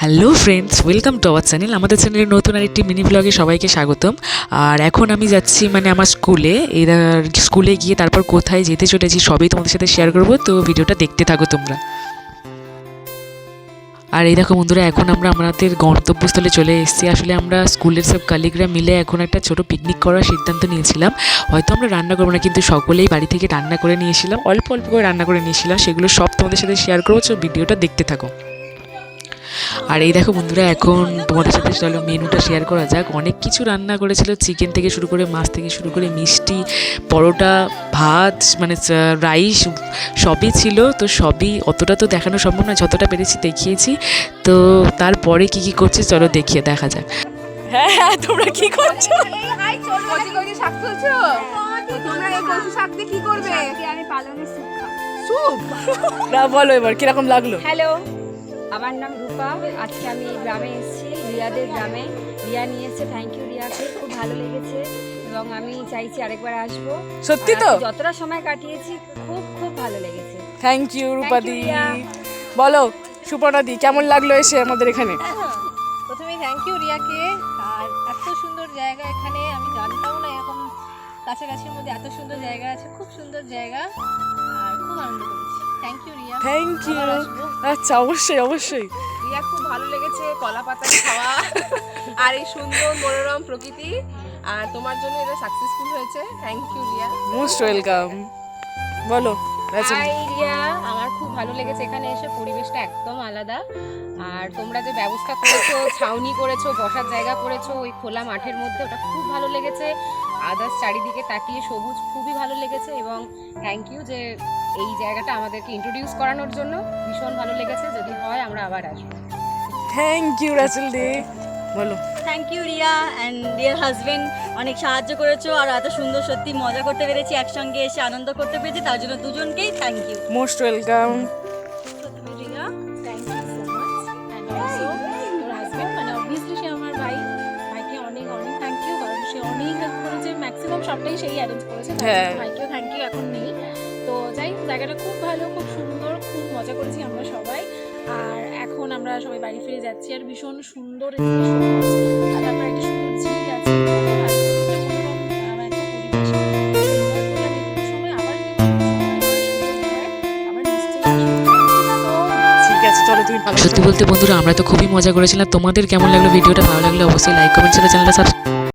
Hello friends welcome to our channel আমাদের চ্যানেলের নতুন আরেকটি মিনি ব্লগে সবাইকে স্বাগতম। আর এখন আমি যাচ্ছি মানে আমার স্কুলে স্কুলে গিয়ে তারপর কোথায় যেতে চলেছি সবই তোমাদের সাথে শেয়ার করব। তো ভিডিওটা দেখতে থাকো তোমরা। আর এই দেখো বন্ধুরা, এখন আমরা আমাদের গন্তব্যস্থলে চলে এসেছি। আসলে আমরা স্কুলের সব কালিগরা মিলে এখন একটা ছোট পিকনিক করার সিদ্ধান্ত নিয়েছিলাম। হয়তো আমরা রান্না করব না, কিন্তু সকলেই বাড়ি থেকে রান্না করে নিয়েছিলাম। অল্প অল্প করে রান্না করে নিয়েছিলাম। সেগুলো সব তোমাদের সাথে শেয়ার করব। ভিডিওটা দেখতে থাকো। আর এই দেখো বন্ধুরা এখন তোমাদের সাথে চলো মেনুটা শেয়ার করা যাক। অনেক কিছু রান্না করেছিল চিকেন থেকে শুরু করে মাছ থেকে শুরু করে মিষ্টি পরোটা ভাত মানে রাইস সবই ছিল। তো সবই অতটা তো দেখানো সম্ভব না যতটা পেরেছি দেখিয়েছি। তো তারপরে কি কি করছে চলো দেখিয়ে দেখা যাক। হ্যাঁ হ্যাঁ তোমরা কি করছ? কচি কচি শাক তুলছো? তো তোমরা এই কচি শাক দিয়ে কি করবে? আমি পালনের স্যুপ না বলো এবার কীরকম লাগল? হ্যালো। আমার নাম রূপা। আজকে আমি এই গ্রামে এসেছি রিয়াদের গ্রামে। রিয়া নিয়ে নিয়েছে থ্যাংক ইউ রিয়াকে খুব ভালো লেগেছে এবং আমি চাইছি আরেকবার আসব। সত্যি তো? যতটা সময় কাটিয়েছি খুব খুব ভালো লেগেছে। থ্যাংক ইউ রূপাদি। রিয়া। বলো সুপর্ণাদি কেমন লাগল এসে আমাদের এখানে? প্রথমে থ্যাংক ইউ রিয়াকে। আর এত সুন্দর জায়গা এখানে আমি জানতাম না এরকম কাছাকাছির মধ্যে এত সুন্দর জায়গা আছে খুব সুন্দর জায়গা। আর খুব আনন্দ করেছি। Thank you Riya. Thank you. আচ্ছা অবশ্যই অবশ্যই। রিয়া খুব ভালো লেগেছে কলা পাতা খাওয়া আর এই সুন্দর মনোরম প্রকৃতি। আর তোমার জন্য এটা সাকসেসফুল হয়েছে। Thank you Riya most welcome বলো। রিয়া আমার খুব ভালো লেগেছে। এখানে এসে পরিবেশটা একদম আলাদা। আর তোমরা যে ব্যবস্থা করেছ ছাউনি করেছ বসার জায়গা করেছ ওই খোলা মাঠের মধ্যে ওটা খুব ভালো লেগেছে। আদার্স চারিদিকে তাকিয়ে সবুজ খুবই ভালো লেগেছে এবং থ্যাংক ইউ যে এই জায়গাটা আমাদেরকে ইন্ট্রোডিউস করানোর জন্য। ভীষণ ভালো লেগেছে। যদি হয় আমরা আবার আসব। থ্যাংক ইউ রাসেল দি। বলো। Thank you Riya and dear husband অনেক সাহায্য করেছ আর এত সুন্দর সত্যি মজা করতে পেরেছি একসঙ্গে এসে আনন্দ করতে পেরেছি তার জন্য দুজনকেই thank you most welcome Riya thank you so much and also তোর হাজব্যান্ড মানে অবভিয়াসলি সে আমার ভাই ভাইকে অনেক অনেক থ্যাংক ইউ কারণ সে অনেক হেল্প করেছে ম্যাক্সিমাম সবটাই সেই অ্যারেঞ্জ করেছে হ্যাঁ। ভাইকেও থ্যাংক ইউ এখন নেই। তো যাই জায়গাটা খুব ভালো খুব সুন্দর খুব মজা করেছি আমরা সবাই। আর আমরা সবাই বাড়ি ফিরে যাচ্ছি আর ভীষণ সুন্দর সত্যি বলতে বন্ধুরা, আমরা তো খুবই মজা করেছিলাম। তোমাদের কেমন লাগল? ভিডিওটা ভালো লাগলে অবশ্যই লাইক কমেন্ট চ্যানেলটা সাবস্ক্রাইব